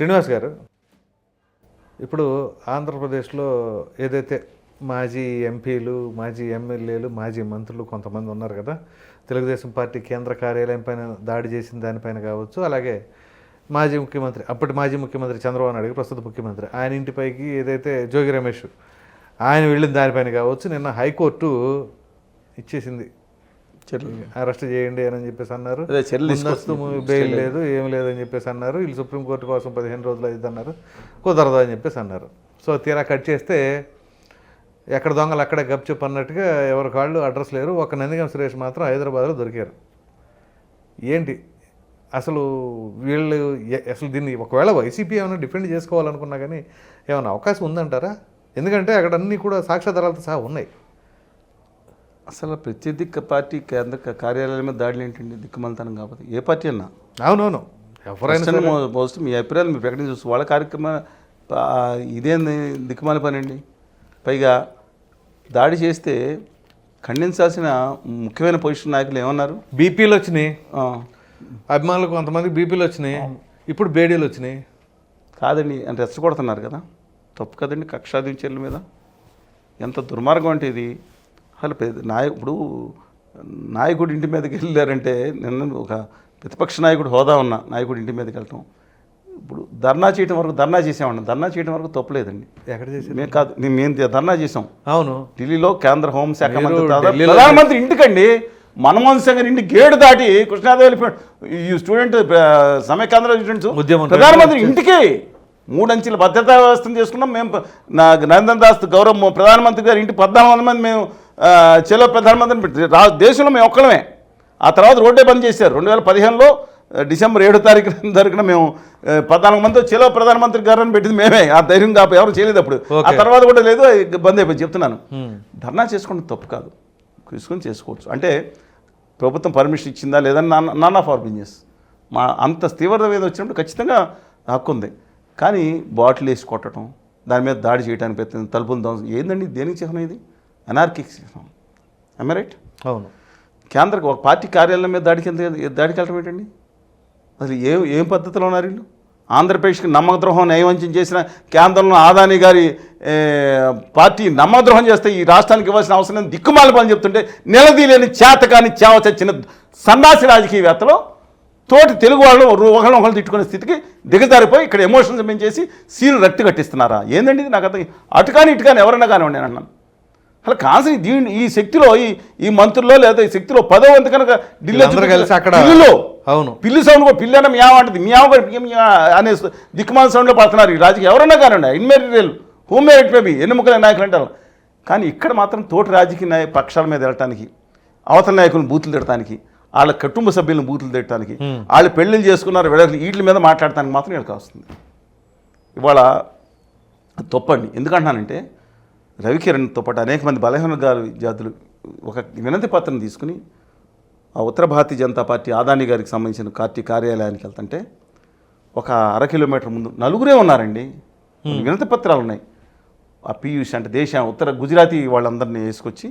శ్రీనివాస్ గారు ఇప్పుడు ఆంధ్రప్రదేశ్లో ఏదైతే మాజీ ఎంపీలు మాజీ ఎమ్మెల్యేలు మాజీ మంత్రులు కొంతమంది ఉన్నారు కదా తెలుగుదేశం పార్టీ కేంద్ర కార్యాలయం పైన దాడి చేసిన దానిపైన కావచ్చు అలాగే మాజీ ముఖ్యమంత్రి అప్పటి మాజీ ముఖ్యమంత్రి చంద్రబాబు నాయుడు ప్రస్తుత ముఖ్యమంత్రి ఆయన ఇంటిపైకి ఏదైతే జోగి రమేష్ ఆయన వెళ్ళిన దానిపైన కావచ్చు నిన్న హైకోర్టు ఇచ్చేసింది అరెస్ట్ చేయండి అని చెప్పేసి అన్నారు. ముందస్తు బెయిల్ లేదు. ఏం లేదని చెప్పేసి అన్నారు. వీళ్ళు సుప్రీంకోర్టు కోసం పదిహేను రోజులు అయింది అన్నారు. కుదరదు అని చెప్పేసి అన్నారు. సో తీరా కట్ చేస్తే ఎక్కడ దొంగలు అక్కడే గప్చుప్ అన్నట్టుగా ఎవరి కాళ్ళు అడ్రస్ లేరు. ఒక నందిగం సురేష్ మాత్రం హైదరాబాద్లో దొరికారు. ఏంటి? అసలు వీళ్ళు అసలు దీన్ని ఒకవేళ వైసీపీ ఏమైనా డిఫెండ్ చేసుకోవాలనుకున్నా కానీ ఏమైనా అవకాశం ఉందంటారా? ఎందుకంటే అక్కడ అన్నీ కూడా సాక్ష్యాధారాలతో సహా ఉన్నాయి. అసలు ప్రత్యర్థిక పార్టీ కేంద్ర కార్యాలయం మీద దాడులు ఏంటండి? దిక్కుమలతనం కాకపోతే. ఏ పార్టీ అన్నా? అవునవును. ఎవరైనా మోస్ట్ మీ అభిప్రాయాలు మీ ప్రకటన చూసి వాళ్ళ కార్యక్రమ ఇదేంది? దిక్కుమాల పని అండి. పైగా దాడి చేస్తే ఖండించాల్సిన ముఖ్యమైన పొజిషన్ నాయకులు ఏమన్నారు? బీపీలు వచ్చినాయి. అభిమానులు కొంతమంది బీపీలు వచ్చినాయి. ఇప్పుడు బేడీలు వచ్చినాయి. కాదండి అంటే రెచ్చగొడుతున్నారు కదా. తప్పు కదండి కక్షాదించర్ల మీద. ఎంత దుర్మార్గం అంటే ఇది. అసలు పెద్ద నాయ ఇప్పుడు నాయకుడి ఇంటి మీదకి వెళ్ళారంటే నిన్న ఒక ప్రతిపక్ష నాయకుడు హోదా ఉన్న నాయకుడి ఇంటి మీదకి వెళ్ళటం. ఇప్పుడు ధర్నా చేయడం వరకు ధర్నా చేసామండి ధర్నా చేయడం వరకు తప్పలేదండి. ఎక్కడ చేసి మేము కాదు మేము ధర్నా చేసాం అవును. ఢిల్లీలో కేంద్ర హోంశాఖ మంత్రి ప్రధానమంత్రి ఇంటికండి. మన్మోహన్ సింగ్ గారి ఇంటి గేటు దాటి కృష్ణాదేవి వెళ్ళిపోయాడు. ఈ స్టూడెంట్ సమైకాంధ్ర స్టూడెంట్స్ ఉద్యమం ప్రధానమంత్రి ఇంటికి మూడంచెల భద్రతా వ్యవస్థను చేసుకున్నాం. మేము నా నరేంద్ర దాస్ గౌరవ్ ప్రధానమంత్రి గారి ఇంటి పద్నాలుగు వందల మంది మేము చెలో ప్రధానమంత్రిని దేశంలో మేము ఒక్కడమే ఆ తర్వాత రోడ్డే బంద్ చేశారు. రెండు వేల పదిహేనులో డిసెంబర్ ఏడో తారీఖు తారీఖున మేము పద్నాలుగు మంది చెలో ప్రధానమంత్రి గారిని పెట్టింది మేమే. ఆ ధైర్యం కాపు ఎవరు చేయలేదు అప్పుడు. ఆ. తర్వాత కూడా లేదు బంద్ అయిపోయి చెప్తున్నాను. ధర్నా చేసుకోవడం తప్పు కాదు. తీసుకొని చేసుకోవచ్చు. అంటే ప్రభుత్వం పర్మిషన్ ఇచ్చిందా లేదని నాన్న నాన్ ఆఫ్ ఆర్ బిజినెస్. మా అంత తీవ్రత మీద వచ్చినప్పుడు ఖచ్చితంగా హక్కు ఉంది. కానీ బాటిల్ వేసి కొట్టడం దాని మీద దాడి చేయడానికి ప్రయత్నం తలుపులు ధ్వంసం ఏందండి దేనికి చిహ్నం ఇది? అనార్కిక్ ఐ రైట్ అవును. కేంద్ర ఒక పార్టీ కార్యాలయం మీద దాడికి దాడికి వెళ్ళటం ఏంటండి? అసలు ఏం ఏం పద్ధతిలో ఉన్నారు వీళ్ళు? ఆంధ్రప్రదేశ్కి నమ్మకద్రోహం నయవంచం చేసిన కేంద్రంలో ఆదాని గారి పార్టీ నమ్మకద్రోహం చేస్తే ఈ రాష్ట్రానికి ఇవ్వాల్సిన అవసరం. దిక్కుమాల పని చెప్తుంటే నిలదీలేని చేతకాని చేవ చచ్చిన సన్నాసి రాజకీయవేత్తలు తోటి తెలుగు వాళ్ళు ఒకళ్ళు ఒకళ్ళు తిట్టుకునే స్థితికి దిగజారిపోయి ఇక్కడ ఎమోషన్స్ పెంచేసి సీను రక్తి కట్టిస్తున్నారా? ఏందండి ఇది? నాకు అర్థం అటుకాని ఇటుకాని ఎవరైనా కానివ్వండి నేను అన్నాను. అసలు కాన్సన్ దీని ఈ శక్తిలో ఈ ఈ మంత్రుల్లో లేదా ఈ శక్తిలో పదో వంతు కనుక ఢిల్లీ కలిసి అక్కడ ఢిల్లీలో. అవును. పిల్లి సౌండ్ కూడా పిల్లి అన్న మ్యావ్ అంటది మ్యావ్ అనే దిక్కుమాల సౌండ్లో పడుతున్నారు ఈ రాజకీయ ఎవరన్నా కానివ్వండి ఇన్మెటీరియల్ హోమ్ మేరిట్ మేబీ ఎన్నుముకల నాయకులు అంటారు. కానీ ఇక్కడ మాత్రం తోటి రాజకీయ నాయ పక్షాల మీద వెళ్ళటానికి అవతల నాయకులను బూతులు తిడటానికి వాళ్ళ కుటుంబ సభ్యులను బూతులు తిట్టడానికి వాళ్ళు పెళ్ళిళ్ళు చేసుకున్నారు విడాకులు వీటి మీద మాట్లాడటానికి మాత్రం వీళ్ళకి వస్తుంది ఇవాళ తప్పండి. ఎందుకంటున్నానంటే రవికిరణ్తో పాటు అనేక మంది బలహీన గారు విద్యార్థులు ఒక వినతి పత్రం తీసుకుని ఆ ఉత్తర భారతీయ జనతా పార్టీ ఆదాని గారికి సంబంధించిన పార్టీ కార్యాలయానికి వెళ్తుంటే ఒక అర కిలోమీటర్ ముందు నలుగురే ఉన్నారండి. వినతి పత్రాలు ఉన్నాయి. ఆ పీయూష్ అంటే దేశ ఉత్తర గుజరాతీ వాళ్ళందరినీ వేసుకొచ్చి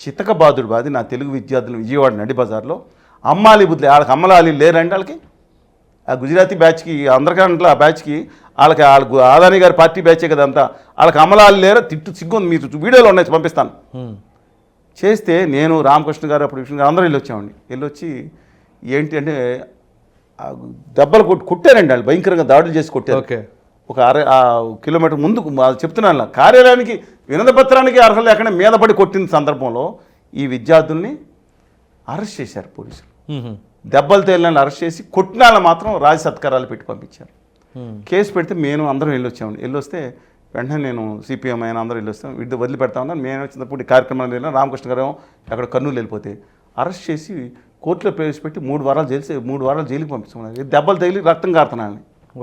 చితకబాదుడు బాది నా తెలుగు విద్యార్థులు విజయవాడ నడి బజార్లో అమ్మాలి బుద్ధి వాళ్ళకి అమ్మలాలి లేరండి వాళ్ళకి ఆ గుజరాతీ బ్యాచ్కి అందరికంటే ఆ బ్యాచ్కి వాళ్ళకి వాళ్ళకు ఆదాని గారి పార్టీ బ్యాచే కదా అంతా. వాళ్ళకి అమలాలు లేరా తిట్టు సిగ్గుంది. మీరు వీడియోలో ఉన్నాయి పంపిస్తాను. చేస్తే నేను రామకృష్ణ గారు అప్పుడు విష్ణు గారు అందరూ వెళ్ళి వచ్చామండి వెళ్ళి వచ్చి ఏంటి అంటే దెబ్బలు కొట్టి కొట్టారండి వాళ్ళు భయంకరంగా దాడులు చేసి కొట్టారు. ఓకే. ఒక అర కిలోమీటర్ ముందుకు చెప్తున్నాను కార్యాలయానికి వినతి పత్రానికి అర్హత లేకుండా మీద పడి కొట్టిన సందర్భంలో ఈ విద్యార్థుల్ని అరెస్ట్ చేశారు పోలీసులు. దెబ్బలు తేలిన అరెస్ట్ చేసి కొట్టిన మాత్రం రాజ సత్కారాలు పెట్టి పంపించారు. కేసు పెడితే మేము అందరం వెళ్ళొచ్చామండి. వెళ్ళొస్తే వెంటనే నేను సిపిఎం అయిన అందరూ వెళ్ళొస్తాం. వీటి వదిలిపెడతా ఉన్నాను. మేము వచ్చినప్పుడు ఈ కార్యక్రమాలు వెళ్ళాం రామకృష్ణ గారు అక్కడ కర్నూలు వెళ్ళిపోతే అరెస్ట్ చేసి కోర్టులో ప్రవేశపెట్టి మూడు వారాలు జైలు మూడు వారాలు జైలుకి పంపిస్తున్నాను దెబ్బలు తగిలి రక్తం కారుతున్నాను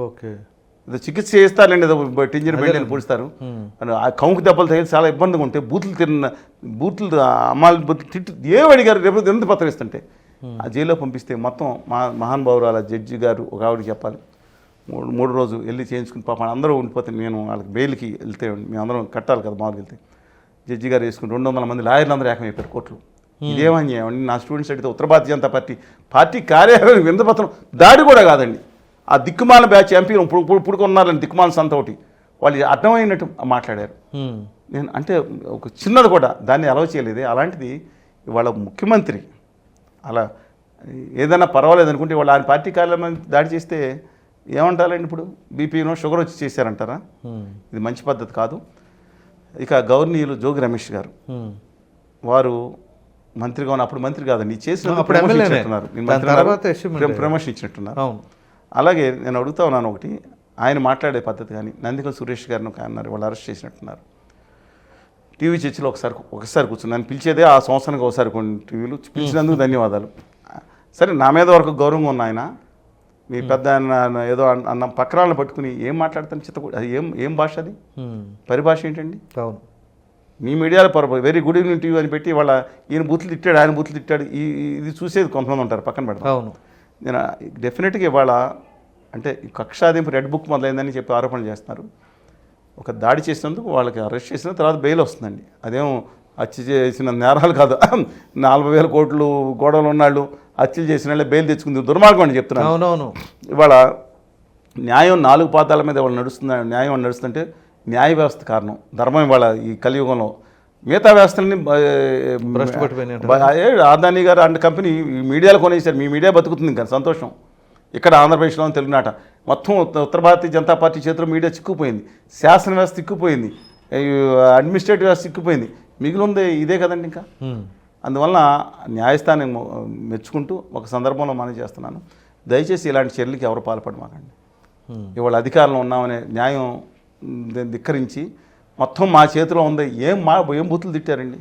ఓకే. ఏదో చికిత్స చేస్తారండి ఏదో టింజర్ పొడుస్తారు అని ఆ కౌంకు దెబ్బలు తగిలి చాలా ఇబ్బందిగా ఉంటాయి బూతులు తిన్న బూతులు అమ్మాలి బూతులు తిట్టు ఏం అడిగారు రేపు ఎంత పత్రం ఇస్తుంటే ఆ జైల్లో పంపిస్తే మొత్తం మా మహానుభావురాల జడ్జి గారు ఒక ఆవిడ చెప్పాలి. మూడు మూడు రోజు వెళ్ళి చేయించుకుని పాపం అందరూ ఉండిపోతే నేను వాళ్ళకి బెయిల్కి వెళ్తే మేము అందరం కట్టాలి కదా మామూలుగా వెళ్తే. జడ్జి గారు వేసుకుని రెండు వందల మంది లాయర్లు అందరూ ఏకమైపోయారు కోర్టులో. ఇదేమని నా స్టూడెంట్స్ అడిగితే ఉత్తర భారతీయ జనతా పార్టీ పార్టీ కార్యాలయం విందపత్రం దాడి కూడా కాదండి. ఆ దిక్కుమాల బ్యాచ్ ఎంపీ ఇప్పుడు ఉన్నారని దిక్కుమాల సంత ఒకటి. వాళ్ళు అర్థమైనట్టు మాట్లాడారు. నేను అంటే ఒక చిన్నది కూడా దాన్ని అలవ చేయలేదు. అలాంటిది ఇవాళ ముఖ్యమంత్రి అలా ఏదైనా పర్వాలేదు అనుకుంటే వాళ్ళు ఆయన పార్టీ కార్యాలయం దాడి చేస్తే ఏమంటారండి ఇప్పుడు? బీపీనో షుగర్ వచ్చి చేశారంటారా. ఇది మంచి పద్ధతి కాదు. ఇక గవర్నీయులు జోగి రమేష్ గారు. వారు మంత్రిగా ఉన్న అప్పుడు మంత్రి కాదండి చేసిన. ప్రమోషన్ ఇచ్చినట్టున్నారు. అలాగే నేను అడుగుతా ఉన్నాను ఒకటి. ఆయన మాట్లాడే పద్ధతి కానీ నందికం సురేష్ గారిని ఒక అన్నారు వాళ్ళు అరెస్ట్ చేసినట్టున్నారు. టీవీ చర్చలో ఒకసారి ఒకసారి కూర్చుని నన్ను పిలిచేదే ఆ సంవత్సరానికి ఒకసారి కొన్ని టీవీలు. పిలిచినందుకు ధన్యవాదాలు. సరే నా మీద వరకు గౌరవంగా ఉన్న ఆయన మీ పెద్ద ఆయన ఏదో అన్న- పక్కరాలను పట్టుకుని ఏం మాట్లాడతాను చిత్త అది ఏం ఏం భాష అది? ఉమ్. పరిభాష ఏంటండి? అవును. మీ మీడియాలో పొరపాటు వెరీ గుడ్ ఈవినింగ్ టీవీ అని పెట్టి వాళ్ళ ఈయన బూతులు తిట్టాడు ఆయన బూతులు తిట్టాడు ఈ ఇది చూసేది కొంతమంది ఉంటారు పక్కన పెడతాం అవును. నేను డెఫినెట్గా ఇవాళ అంటే కక్షాదింపు రెడ్ బుక్ మొదలైందని చెప్పి ఆరోపణలు చేస్తున్నారు. ఒక దాడి చేసినందుకు వాళ్ళకి అరెస్ట్ చేసిన తర్వాత బెయిల్ వస్తుందండి. అదేం హత్య చేసిన నేరాలు కాదు. నలభై వేల కోట్లు గొడవలు ఉన్నాళ్ళు హత్యలు చేసిన వాళ్ళే బెయిల్ తెచ్చుకుంది. దుర్మార్గం అని చెప్తున్నాను. అవునవును. ఇవాళ న్యాయం నాలుగు పాదాల మీద వాళ్ళు నడుస్తున్న న్యాయం అని నడుస్తుంటే న్యాయ వ్యవస్థ కారణం ధర్మం ఇవాళ ఈ కలియుగంలో. మిగతా వ్యవస్థలని ఆదాని గారు అండ్ కంపెనీ మీడియాలో కొనేసారు మీ మీడియా బతుకుతుంది ఇంకా సంతోషం. ఇక్కడ ఆంధ్రప్రదేశ్లో తెలుగునాట. మొత్తం ఉత్త- ఉత్తర భారతీయ జనతా పార్టీ చేతిలో మీడియా చిక్కుపోయింది శాసన వ్యవస్థ చిక్కుపోయింది అడ్మినిస్ట్రేటివ్ వ్యవస్థ చిక్కుపోయింది మిగిలి ఉంది ఇదే కదండి ఇంకా. అందువలన న్యాయస్థానం మెచ్చుకుంటూ ఒక సందర్భంలో మనం చేస్తున్నాను. దయచేసి ఇలాంటి చర్యలకి ఎవరు పాల్పడమాకండి. ఇవాళ అధికారంలో ఉన్నామనే న్యాయం ధిక్కరించి మొత్తం మా చేతిలో ఉంది. ఏం మా ఏం బూతులు తిట్టారండి?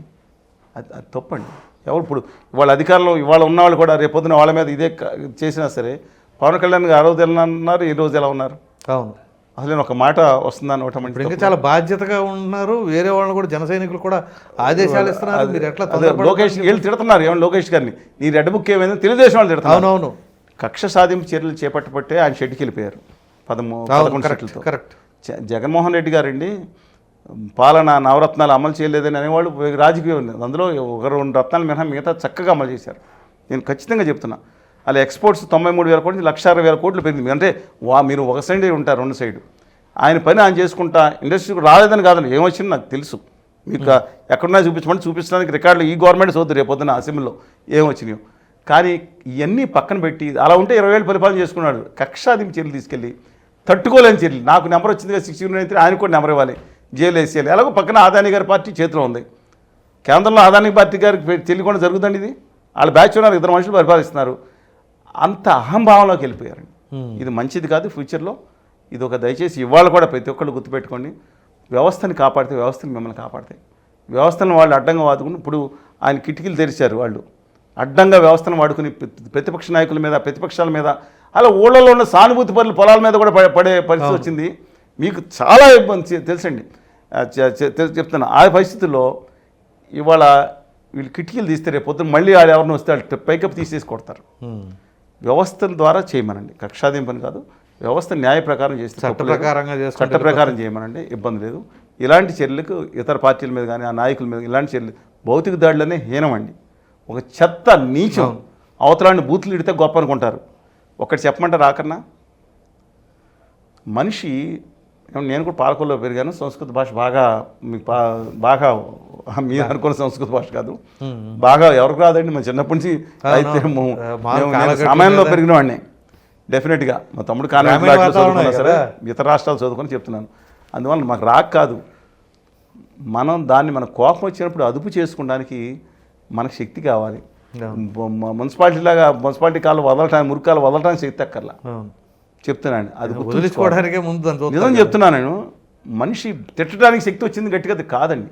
అది అది తప్పండి. ఎవరు ఇప్పుడు ఇవాళ అధికారంలో ఇవాళ ఉన్నవాళ్ళు కూడా రేపొద్దున వాళ్ళ మీద ఇదే చేసినా సరే పవన్ కళ్యాణ్ గారు ఆ రోజు ఎలా ఉన్నారు? ఈ రోజు ఎలా ఉన్నారు? అవును. అసలు నేను ఒక మాట వస్తుందని ఒకటి ఇంకా చాలా బాధ్యతగా ఉన్నారు. వేరే వాళ్ళని కూడా జన సైనికులు కూడా ఆదేశాలు ఇస్తున్నారు. మీరు ఎట్లా లోకేష్ వీళ్ళు తిడుతున్నారు. ఏమన్నా లోకేష్ గారిని? నీ రెడ్ బుక్ ఏమైంది తెలుగుదేశం వాళ్ళు తిడుతున్నారు. అవునవును. కక్ష సాధింపు చర్యలు చేపట్టబట్టే ఆయన షెడ్కి వెళ్ళిపోయారు. పదమూ అవును పదకొండు కరెక్ట్ షెట్లతో కరెక్ట్. జగన్మోహన్ రెడ్డి గారండి పాలన నవరత్నాలు అమలు చేయలేదని అనేవాళ్ళు రాజకీయం ఉంది. అందులో ఒక రెండు రత్నాలు మినహా మిగతా చక్కగా అమలు చేశారు. నేను ఖచ్చితంగా చెప్తున్నా. అలా ఎక్స్పోర్ట్స్ తొంభై మూడు వేల కోట్లు లక్ష అరవై వేల కోట్లు పెరిగింది. అంటే వా మీరు ఒక సైడ్ ఉంటారు రెండు సైడ్. ఆయన పని ఆయన చేసుకుంటా ఇండస్ట్రీకి రాలేదని కాదండి. ఏమొచ్చింది నాకు తెలుసు. మీకు ఎక్కడున్నా చూపించమని చూపించడానికి రికార్డులు ఈ గవర్నమెంట్ చదువుతుంది రేపొద్దున అసెంబ్లీలో ఏమొచ్చినాయో. కానీ ఇవన్నీ పక్కన పెట్టి అలా ఉంటే ఇరవై వేలు పరిపాలన చేసుకున్నాడు. కక్షాదింపు చర్యలు తీసుకెళ్ళి తట్టుకోలేని చర్యలు. నాకు నెంబర్ వచ్చింది కదా సిక్స్టీ నైన్ త్రీ ఆయన కూడా నెంబర్ ఇవ్వాలి. జైలు వేసేయాలి. ఎలాగో పక్కన ఆదాని గారి పార్టీ చేతిలో ఉంది. కేంద్రంలో ఆదాని పార్టీ గారికి తెలియకుండా జరుగుతుంది ఇది. వాళ్ళ బ్యాచ్ ఉన్నారు ఇద్దరు మనుషులు పరిపాలిస్తున్నారు. అంత అహంభావంలోకి వెళ్ళిపోయారండి ఇది మంచిది కాదు ఫ్యూచర్లో. ఇది ఒక దయచేసి ఇవాళ కూడా ప్రతి ఒక్కళ్ళు గుర్తుపెట్టుకోండి. వ్యవస్థని కాపాడితే వ్యవస్థలు మిమ్మల్ని కాపాడతాయి. వ్యవస్థలను వాళ్ళు అడ్డంగా వాదుకుని ఇప్పుడు ఆయన కిటికీలు తెరిచారు వాళ్ళు. అడ్డంగా వ్యవస్థను వాడుకుని ప్రతి- ప్రతిపక్ష నాయకుల మీద ప్రతిపక్షాల మీద అలా ఊళ్ళలో ఉన్న సానుభూతి పరుల పొలాల మీద కూడా పడే- పరిస్థితి వచ్చింది. మీకు చాలా ఇబ్బంది తెలుసండి. ఆ, చె- చె- తె- చెప్తున్నా ఆ పరిస్థితుల్లో ఇవాళ వీళ్ళు కిటికీలు తీస్తే రేపు పొద్దున్న మళ్ళీ ఆడు ఎవరిని వస్తే వాళ్ళు పైకప్ తీసేసి కొడతారు. వ్యవస్థల ద్వారా చేయమనండి. కక్షాదింపని కాదు వ్యవస్థ న్యాయ ప్రకారం చేస్తే చట్ట. ప్రకారంగా చట్ట ప్రకారం చేయమనండి ఇబ్బంది లేదు. ఇలాంటి చర్యలకు ఇతర పార్టీల మీద కానీ ఆ నాయకుల మీద ఇలాంటి చర్యలు భౌతిక దాడులనే హీనమండి. ఒక చెత్త నీచం అవతలాన్ని బూతులు ఇడితే గొప్ప అనుకుంటారు. ఒకటి చెప్పమంటారు ఆకన్నా మనిషి నేను కూడా పాలకొల్లో పెరిగాను. సంస్కృత భాష బాగా మీకు బాగా మీరు అనుకున్న సంస్కృత భాష కాదు. బాగా ఎవరికి రాదండి. మా చిన్నప్పటి నుంచి అయితే సమయంలో పెరిగిన వాడిని. డెఫినెట్గా మా తమ్ముడు కాన్వెంట్ వాతావరణం చదువుకున్నా సరే. ఇతర రాష్ట్రాలు చదువుకొని చెప్తున్నాను. అందువల్ల మాకు రాక్ కాదు. మనం దాన్ని మన కోపం వచ్చినప్పుడు అదుపు చేసుకోవడానికి మనకు శక్తి కావాలి. మున్సిపాలిటీ లాగా మున్సిపాలిటీ కాలు వదలటానికి మురికాలు వదలటానికి శక్తి అక్కర్లా. చెప్తున్నాను. అది. వదిలించుకోవడానికే ముందు నిజం చెప్తున్నాను నేను. మనిషి తిట్టడానికి శక్తి వచ్చింది గట్టిగా అది కాదండి.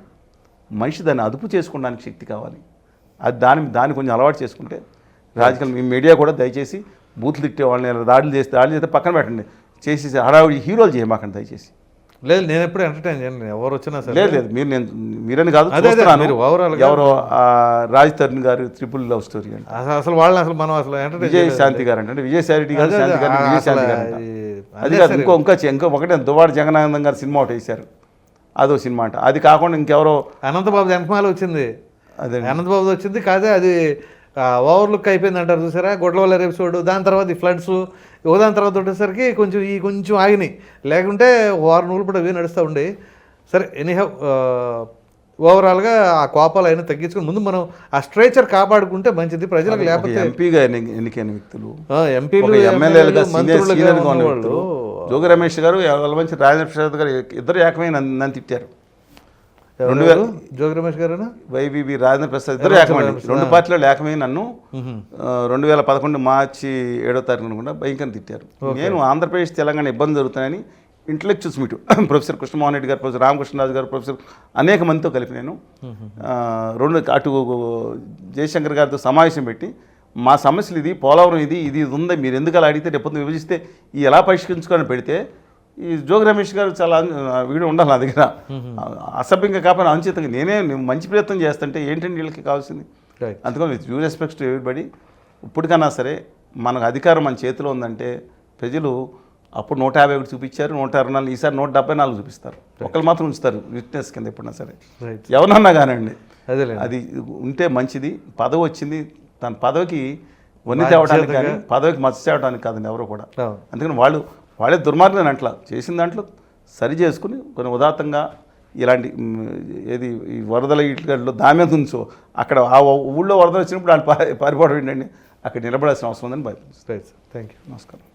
మనిషి దాన్ని అదుపు చేసుకోవడానికి శక్తి కావాలి. అది దాని దాన్ని కొంచెం అలవాటు చేసుకుంటే రాజకీయ మీ మీడియా కూడా దయచేసి బూతులు తిట్టే వాళ్ళని దాడులు చేస్తే దాడులు చేస్తే పక్కన పెట్టండి. చేసేసి హడావుడి హీరోలు చేయమాకండి దయచేసి. లేదు నేను ఎప్పుడు ఎంటర్టైన్ చేయను. ఎవరు వచ్చినా సరే. లేదు లేదు. మీరు నేను మీరని కాదు. మీరు గా- ఎవరో రాజ్ తరుణ్ గారు ట్రిపుల్ లవ్ స్టోరీ అండి. అసలు వాళ్ళని అసలు మనం అసలు ఎంటర్టైన్ విజయ్ శాంతి గారు అంటే విజయశాంతి రెడ్డి గారు శాంతి గారు అదే, విజయశాంతి అసలు గారు. అది- కాదు. ఇంకో ఇంకా ఇంకో ఒకటే దువాడు జగన్నానందం గారు సినిమా ఒకటి వేశారు. అదో సినిమా అంట. అది కాకుండా ఇంకెవరో అనంతబాబు వెనకమాల వచ్చింది. అదే అనంతబాబు వచ్చింది. కాదే అది ఓవర్లుక్ అయిపోయింది అంటారు చూసారా? గొడ్లవల్ల ఎపిసోడ్. దాని తర్వాత ఈ ఫ్లడ్స్. దాని తర్వాత ఉండేసరికి కొంచెం ఈ కొంచెం ఆగినాయి. లేకుంటే వారం రోజులు కూడా ఇవే నడుస్తూ ఉండే. సరే ఎనీహౌ ఓవరాల్గా ఆ కోపాలు అయినా తగ్గించుకుని ముందు మనం ఆ స్ట్రేచర్ కాపాడుకుంటే మంచిది. ప్రజలకు లేకపోతే ఎంపీగా ఎన్ని- ఎన్నికైన వ్యక్తులు? ఎంపీలు ఎమ్మెల్యేలుగా జోగి రమేష్ గారు మంచి రాజేంద్ర ప్రసాద్ గారు ఇద్దరు ఏకమై నన్ను నన్ను తిట్టారు. రెండు వేల జోగి రమేష్ గారేనా? వైబీబీ రాజేంద్ర ప్రసాద్ ఇద్దరు ఏకమండి రెండు పార్టీలు ఏకమై నన్ను రెండు వేల పదకొండు మార్చి ఏడో తారీఖు అనుకుంటా భయంకరంగా తిట్టారు. నేను ఆంధ్రప్రదేశ్ తెలంగాణ ఇబ్బంది జరుగుతున్నాయని intellectuals meet professor Krishnamohan Reddy గారు ప్రొఫెసర్ రామకృష్ణరాజు గారు ప్రొఫెసర్ అనేక మందితో కలిపి నేను రెండు అటు జయశంకర్ గారితో సమావేశం పెట్టి మా సమస్యలు ఇది పోలవరం ఇది ఇది ఇది ఉంది మీరు ఎందుకు అలా అడిగితే రేపు విభజిస్తే ఎలా పరిష్కరించుకొని పెడితే ఈ జోగి రమేష్ గారు చాలా ఆ, వీడియో ఉండాలి నా దగ్గర. అసభ్యంగా కాకపోయినా అనుచితంగా నేనే మంచి ప్రయత్నం చేస్తుంటే ఏంటంటే వీళ్ళకి కావాల్సింది? అందుకని with you respects to everybody ఇప్పటికన్నా సరే మనకు అధికారం మన చేతిలో ఉందంటే ప్రజలు అప్పుడు నూట యాభై ఒకటి చూపించారు నూట అరవై నాలుగు ఈసారి నూట డెబ్బై నాలుగు చూపిస్తారు. ఒకళ్ళు మాత్రం ఉంచుతారు విట్నెస్ కింద ఎప్పుడన్నా సరే. ఎవరన్నా కానండి అదేలే అది ఉంటే మంచిది. పదవి వచ్చింది. తన పదవికి వన్ని తేవడానికి కానీ పదవికి మచ్చ తేవడానికి కాదండి ఎవరు కూడా. అందుకని వాళ్ళు వాళ్ళే దుర్మార్గం అట్లా. చేసిన దాంట్లో సరి చేసుకుని కొన్ని ఉదాత్తంగా ఇలాంటి ఏది ఈ వరదల ఇట్లలో దామే ఉంచో అక్కడ ఆ ఊళ్ళో వరదలు వచ్చినప్పుడు వాళ్ళు పారి పారిపోవడం ఏంటండి? అక్కడ నిలబడాల్సిన అవసరం ఉందని భయపడుతుంది రైట్ థ్యాంక్ యూ నమస్కారం.